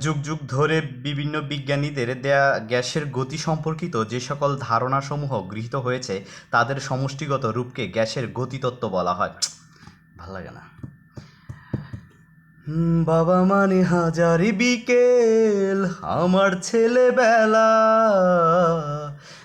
যুগ যুগ ধরে বিভিন্ন বিজ্ঞানীদের দেয়া গ্যাসের গতি সম্পর্কিত যে সকল ধারণাসমূহ গৃহীত হয়েছে, তাদের সমষ্টিগত রূপকে গ্যাসের গতিতত্ত্ব বলা হয়। ভালো লাগে না। বাবা মানে হাজারি বিকেল, আমার ছেলেবেলা।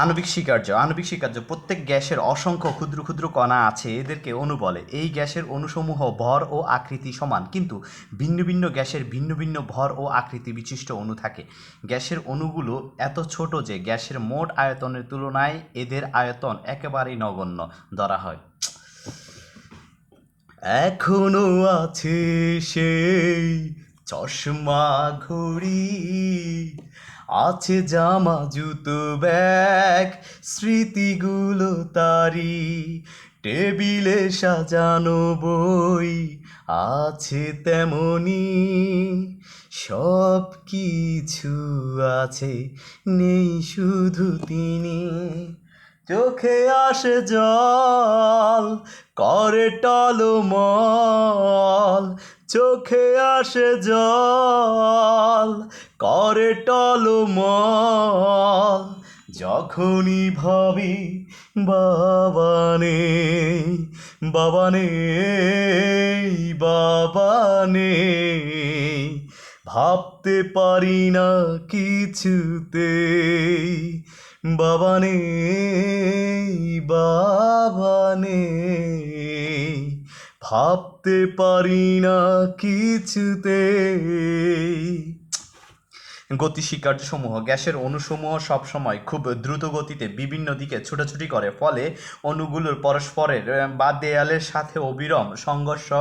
আণবিক স্বীকার্য। আণবিক স্বীকার্য, প্রত্যেক গ্যাসের অসংখ্য ক্ষুদ্র ক্ষুদ্র কণা আছে, এদেরকে অণু বলে। এই গ্যাসের অণুসমূহ ভর ও আকৃতি সমান, কিন্তু ভিন্ন ভিন্ন গ্যাসের ভিন্ন ভিন্ন ভর ও আকৃতি বিশিষ্ট অণু থাকে। গ্যাসের অণুগুলো এত ছোট যে গ্যাসের মোট আয়তনের তুলনায় এদের আয়তন একেবারেই নগণ্য ধরা হয়। এখনও আছে সেই চশমা ঘড়ি, আছে জামা, জুতো, ব্যাগ, স্মৃতিগুলো তারি, টেবিলে সাজানো বই, আছে তেমনি সব কিছু আছে, নেই শুধু তিনি। চোখে আসে জল, করে টলমল চোখে আসে জল, করে টলমল। যখনই ভাবি বাবানে বাবানে বাবা নেই বাবা নেই ভাবতে পারি না কিছুতে। বাবানে বাবানে। ভাবতে পারি না কিছুতে। গতি সমূহ গ্যাসের অণুসমূহ সবসময় খুব দ্রুত গতিতে বিভিন্ন দিকে ছোটাছুটি করে, ফলে অণুগুলোর পরস্পরের বা দেয়ালের সাথে অবিরম সংঘর্ষ